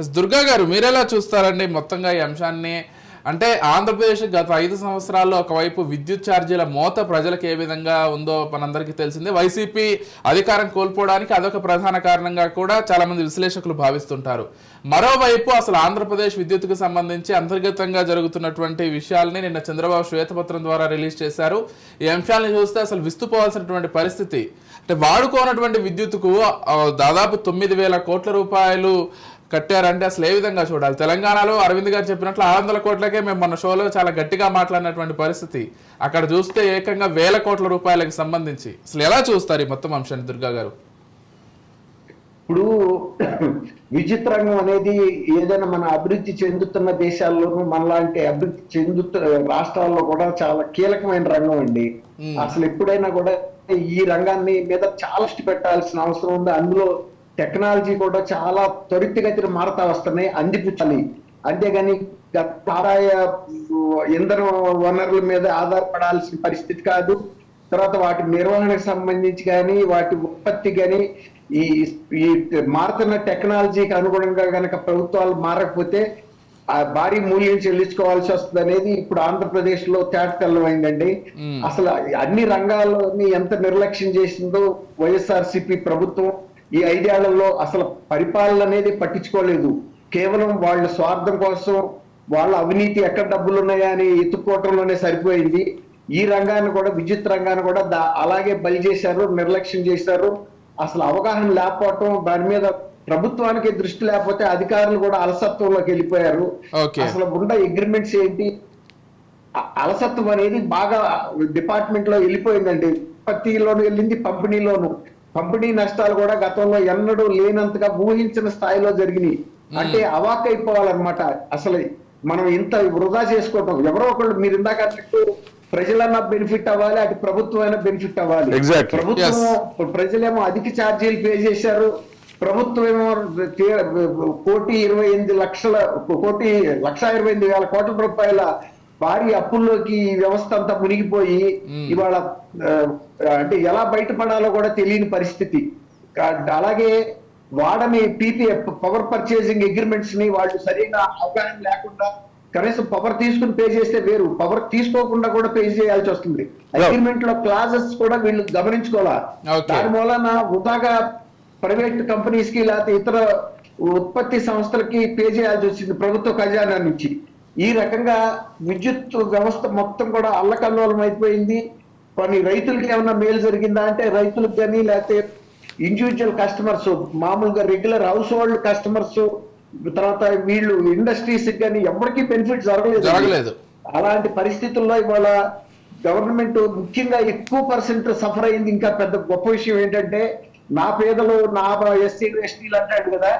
దుర్గా గారు మీరెలా చూస్తారండి మొత్తంగా ఈ అంశాన్ని? అంటే ఆంధ్రప్రదేశ్ గత ఐదు సంవత్సరాల్లో ఒకవైపు విద్యుత్ ఛార్జీల మోత ప్రజలకు ఏ విధంగా ఉందో మనందరికీ తెలిసిందే. వైసీపీ అధికారం కోల్పోవడానికి అదొక ప్రధాన కారణంగా కూడా చాలా మంది విశ్లేషకులు భావిస్తుంటారు. మరోవైపు అసలు ఆంధ్రప్రదేశ్ విద్యుత్కు సంబంధించి అంతర్గతంగా జరుగుతున్నటువంటి విషయాల్ని నిన్న చంద్రబాబు శ్వేతపత్రం ద్వారా రిలీజ్ చేశారు. ఈ అంశాలను చూస్తే అసలు విస్తుపోవాల్సినటువంటి పరిస్థితి. అంటే వాడుకోనటువంటి విద్యుత్కు దాదాపు తొమ్మిది వేల కోట్ల రూపాయలు కట్టారంటే అసలు ఏ విధంగా చూడాలి? తెలంగాణలో అరవింద్ గారు చెప్పినట్లు ఆరు వందల కోట్లకే మేము మన షోలో చాలా గట్టిగా మాట్లాడినటువంటి పరిస్థితి. అక్కడ చూస్తే ఏకంగా వేల కోట్ల రూపాయలకు సంబంధించి. అసలు ఎలా చూస్తారు ఈ మొత్తం అంశాన్ని దుర్గా గారు? ఇప్పుడు విద్యుత్ రంగం అనేది ఏదైనా మన అభివృద్ధి చెందుతున్న దేశాల్లోనూ మనలాంటి అభివృద్ధి చెందుతున్న రాష్ట్రాల్లో కూడా చాలా కీలకమైన రంగం అండి. అసలు ఎప్పుడైనా కూడా ఈ రంగాన్ని మీద చాలా పెట్టాల్సిన అవసరం ఉంది. అందులో టెక్నాలజీ కూడా చాలా త్వరితగతిన మారుతా వస్తున్నాయి అందిపుచ్చాలి. అంతేగాని ఆదాయ ఇంధన వనరుల మీద ఆధారపడాల్సిన పరిస్థితి కాదు. తర్వాత వాటి నిర్వహణకు సంబంధించి కానీ వాటి ఉత్పత్తి కానీ ఈ ఈ మారుతున్న టెక్నాలజీకి అనుగుణంగా గనక ప్రభుత్వాలు మారకపోతే ఆ భారీ మూల్యం చెల్లించుకోవాల్సి వస్తుంది అనేది ఇప్పుడు ఆంధ్రప్రదేశ్లో తేటతెల్లమైందండి అసలు అన్ని రంగాల్లోని ఎంత నిర్లక్ష్యం చేసిందో వైఎస్ఆర్సిపి ప్రభుత్వం ఈ ఐదేళ్ళలో అసలు పరిపాలన అనేది పట్టించుకోలేదు. కేవలం వాళ్ళ స్వార్థం కోసం వాళ్ళ అవినీతి ఎక్కడ డబ్బులు ఉన్నాయా అని ఎత్తుక్కోవటంలోనే సరిపోయింది. ఈ రంగాన్ని కూడా విద్యుత్ రంగాన్ని కూడా దా- అలాగే బలి చేశారు నిర్లక్ష్యం చేశారు. అసలు అవగాహన లేకపోవటం దాని మీద ప్రభుత్వానికి దృష్టి లేకపోతే అధికారులు కూడా అలసత్వంలోకి వెళ్ళిపోయారు. అసలు ఉన్న అగ్రిమెంట్స్ ఏంటి? అలసత్వం అనేది బాగా డిపార్ట్మెంట్లో వెళ్ళిపోయిందండి. ఉత్పత్తిలోను వెళ్ళింది పంపిణీలోను పంపిణీ నష్టాలు కూడా గతంలో ఎన్నడూ లేనంతగా ఊహించిన స్థాయిలో జరిగినాయి. అంటే అవాక్ అయిపోవాలన్నమాట అసలు మనం ఇంత వృధా చేసుకోవటం ఎవరో ఒకళ్ళు మీరు ఇందాక అన్నట్టు ప్రజలన్నా బెనిఫిట్ అవ్వాలి అటు ప్రభుత్వం అయినా బెనిఫిట్ అవ్వాలి. ప్రభుత్వం ప్రజలేమో అధిక ఛార్జీలు పే చేశారు. ప్రభుత్వం ఏమో కోటి ఇరవై ఎనిమిది లక్షల కోటి లక్ష ఇరవై ఎనిమిది వేల కోట్ల రూపాయల భారీ అప్పుల్లోకి ఈ వ్యవస్థ అంతా మునిగిపోయి ఇవాళ అంటే ఎలా బయటపడాలో కూడా తెలియని పరిస్థితి. అలాగే వాడని పీపీఎఫ్ పవర్ పర్చేసింగ్ అగ్రిమెంట్స్ని వాళ్ళు సరిగా అవగాహన లేకుండా కనీసం పవర్ తీసుకుని పే చేస్తే వేరు. పవర్ తీసుకోకుండా కూడా పే చేయాల్సి వస్తుంది. అగ్రిమెంట్లో క్లాజెస్ కూడా వీళ్ళు గమనించుకోవాలి. దాని మూలన వృధాగా ప్రైవేట్ కంపెనీస్కి లేకపోతే ఇతర ఉత్పత్తి సంస్థలకి పే చేయాల్సి వచ్చింది ప్రభుత్వ ఖజానా నుంచి ఈ రకంగా విద్యుత్ వ్యవస్థ మొత్తం కూడా అల్లకల్లోలం అయిపోయింది కొన్ని రైతులకి ఏమన్నా మేలు జరిగిందా అంటే రైతులకు కానీ లేకపోతే ఇండివిజువల్ కస్టమర్స్ మామూలుగా రెగ్యులర్ హౌస్ హోల్డ్ కస్టమర్స్ తర్వాత వీళ్ళు ఇండస్ట్రీస్ కానీ ఎవరికి బెనిఫిట్ జరగలేదు. జరగలేదు. అలాంటి పరిస్థితుల్లో ఇవాళ గవర్నమెంట్ ముఖ్యంగా ఎక్కువ పర్సెంట్ సఫర్ అయింది. ఇంకా పెద్ద గొప్ప విషయం ఏంటంటే నా పేదలు నా ఎస్సీలు ఎస్టీలు అంటాడు కదా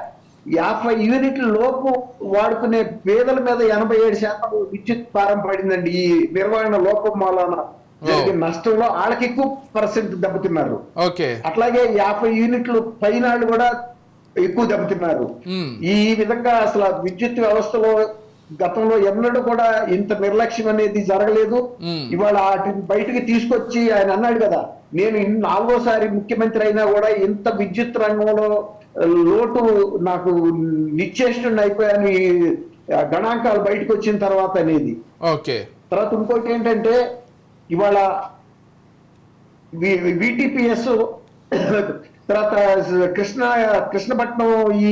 యాభై యూనిట్ల లోపు వాడుకునే పేదల మీద ఎనభై ఏడు శాతం విద్యుత్ భారం పడిందండి ఈ నిర్వహణ లోపం మూలన జరిగిన నష్టంలో వాళ్ళకి ఎక్కువ పర్సెంట్ దెబ్బతిన్నారు. ఓకే. అట్లాగే యాభై యూనిట్లు పైన వాళ్ళు కూడా ఎక్కువ దెబ్బతిన్నారు. మ్మ్. ఈ విధంగా అసలు విద్యుత్ వ్యవస్థలో గతంలో ఎన్నడూ కూడా ఇంత నిర్లక్ష్యం అనేది జరగలేదు. మ్మ్. ఇవాళ వాటిని బయటికి తీసుకొచ్చి ఆయన అన్నాడు కదా నేను నాలుగోసారి ముఖ్యమంత్రి అయినా కూడా ఇంత విద్యుత్ రంగంలో లోటు నాకు నిశ్చేష్టుని అయిపోయాను గణాంకాలు బయటకు వచ్చిన తర్వాత అనేది. ఓకే. తర్వాత ఇంకోటి ఏంటంటే ఇవాళ విటిపిఎస్ తర్వాత కృష్ణ కృష్ణపట్నం ఈ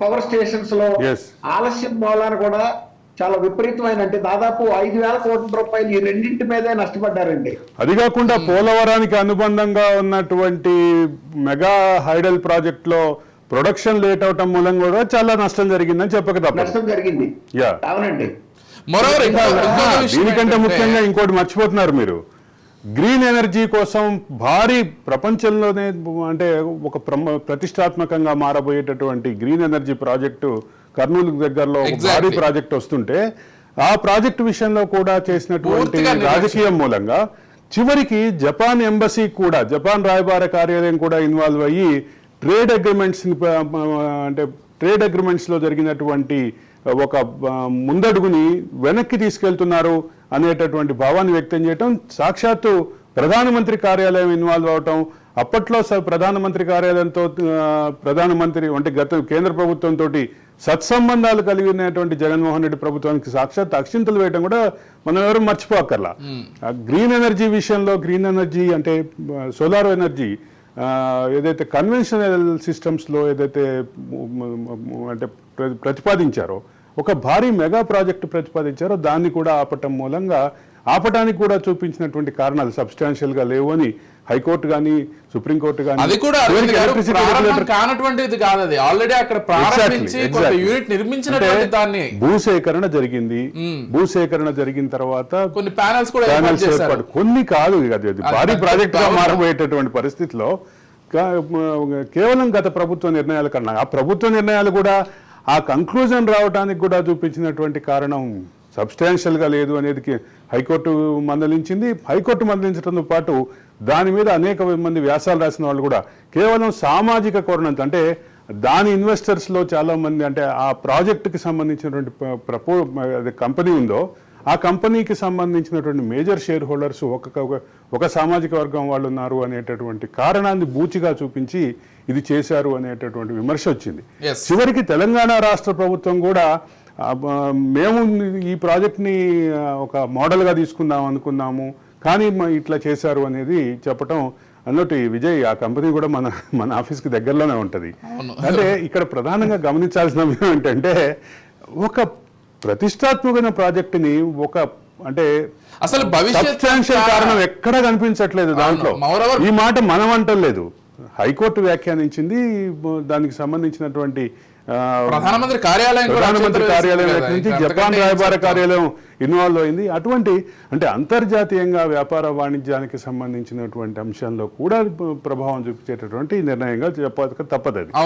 పవర్ స్టేషన్స్లో. ఆలస్యం మూలాన కూడా చాలా విపరీతమైన అంటే దాదాపు ఐదు వేల కోట్ల రూపాయలు ఈ రెండింటి మీదే నష్టపడ్డారండి. అది కాకుండా పోలవరానికి అనుబంధంగా ఉన్నటువంటి మెగా హైడల్ ప్రాజెక్ట్లో ప్రొడక్షన్ లేట్ అవటం మూలంగా కూడా చాలా నష్టం జరిగిందని చెప్పక నష్టం జరిగింది. యా అవునండి. దీనికంటే ముఖ్యంగా ఇంకోటి మర్చిపోతున్నారు మీరు గ్రీన్ ఎనర్జీ కోసం భారీ ప్రపంచంలోనే అంటే ఒక ప్రతిష్టాత్మకంగా మారబోయేటటువంటి గ్రీన్ ఎనర్జీ ప్రాజెక్టు కర్నూలు దగ్గరలో. భారీ ప్రాజెక్ట్ వస్తుంటే ఆ ప్రాజెక్టు విషయంలో కూడా చేసినటువంటి. రాజకీయం మూలంగా చివరికి జపాన్ ఎంబసీ కూడా జపాన్ రాయబార కార్యాలయం కూడా ఇన్వాల్వ్ అయ్యి ట్రేడ్ అగ్రిమెంట్స్ అంటే ట్రేడ్ అగ్రిమెంట్స్లో జరిగినటువంటి ఒక ముందడుగుని వెనక్కి తీసుకెళ్తున్నారు అనేటటువంటి భావాన్ని వ్యక్తం చేయటం సాక్షాత్తు ప్రధానమంత్రి కార్యాలయం ఇన్వాల్వ్ అవటం అప్పట్లో స- ప్రధానమంత్రి కార్యాలయంతో ప్రధానమంత్రి అంటే గత కేంద్ర ప్రభుత్వంతో సత్సంబంధాలు కలిగి ఉన్నటువంటి జగన్మోహన్ రెడ్డి ప్రభుత్వానికి సాక్షాత్ అక్షింతలు వేయడం కూడా మనం ఎవరు మర్చిపోకర్లా. గ్రీన్ ఎనర్జీ విషయంలో గ్రీన్ ఎనర్జీ అంటే సోలార్ ఎనర్జీ ఏదైతే కన్వెన్షనల్ సిస్టమ్స్లో ఏదైతే అంటే ప్ర- ప్రతిపాదించారో ఒక భారీ మెగా ప్రాజెక్టు ప్రతిపాదించారో దాన్ని కూడా ఆపటం మూలంగా ఆపటానికి కూడా చూపించినటువంటి కారణాలు సబ్స్టాన్షియల్గా లేవు అని హైకోర్టు కానీ సుప్రీంకోర్టు కానీ అది కూడా కానటువంటిది కాదు అది. ఆల్రెడీ అక్కడ ప్రారంభించి యూనిట్ నిర్మించినటువంటి దాన్ని. భూసేకరణ జరిగింది. భూసేకరణ జరిగిన తర్వాత కొన్ని ప్యానల్స్ కూడా ఏర్పాటు ప్యానల్స్ చేశారు. ఏర్పాటు. కొన్ని కాదు అది. భారీ ప్రాజెక్ట్. గా. మారబోయేటటువంటి పరిస్థితిలో కేవలం గత ప్రభుత్వ నిర్ణయాల కన్నా ఆ ప్రభుత్వ నిర్ణయాలు కూడా ఆ కంక్లూజన్ రావడానికి కూడా చూపించినటువంటి కారణం సబ్స్టాన్షియల్గా లేదు అనేది హైకోర్టు మందలించింది. హైకోర్టు మందలించడంతో పాటు దాని మీద అనేక మంది వ్యాసాలు రాసిన వాళ్ళు కూడా కేవలం సామాజిక కోరణంత అంటే దాని ఇన్వెస్టర్స్లో చాలామంది చాలా మంది అంటే ఆ ప్రాజెక్టుకి సంబంధించినటువంటి ప్రపో కంపెనీ ఉందో ఆ కంపెనీకి సంబంధించినటువంటి మేజర్ షేర్ హోల్డర్స్ ఒక ఒక- సామాజిక వర్గం వాళ్ళు ఉన్నారు అనేటటువంటి కారణాన్ని బూచిగా చూపించి ఇది చేశారు అనేటటువంటి విమర్శ వచ్చింది. చివరికి తెలంగాణ రాష్ట్ర ప్రభుత్వం కూడా మేము ఈ ప్రాజెక్ట్ని ఒక మోడల్గా తీసుకుందాం అనుకున్నాము కానీ ఇట్లా చేశారు అనేది చెప్పటం అన్నట్టు విజయ్ ఆ కంపెనీ కూడా మన మన ఆఫీస్కి దగ్గరలోనే ఉంటుంది. అంటే ఇక్కడ ప్రధానంగా గమనించాల్సిన ఏంటంటే ఒక ప్రతిష్టాత్మకమైన ప్రాజెక్టుని ఒక అంటే అసలు భవిష్యత్ సబ్స్టాన్షియల్ కారణం ఎక్కడ కనిపించట్లేదు దాంట్లో. ఈ మాట మనం అంటలేదు. హైకోర్టు వ్యాఖ్యానించింది దానికి సంబంధించినటువంటి ప్రధానమంత్రి కార్యాలయం ప్రధానమంత్రి కార్యాలయం. నుంచి జపాన్ రాయబార చెప్తాం? కార్యాలయం ఇన్వాల్వ్ అయింది. అటువంటి అంటే అంతర్జాతీయంగా వ్యాపార వాణిజ్యానికి సంబంధించినటువంటి అంశంలో కూడా ప్రభావం చూపించేటటువంటి నిర్ణయంగా చెప్పక తప్పదు